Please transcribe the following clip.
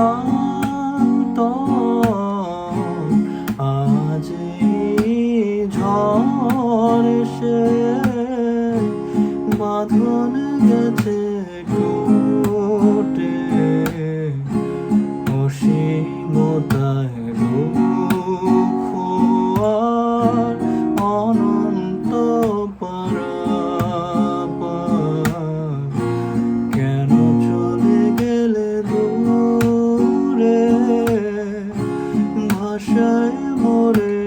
হৃদয়ে আজ ঝড় এসে বাঁধন গেছে টুটে আশায় মরে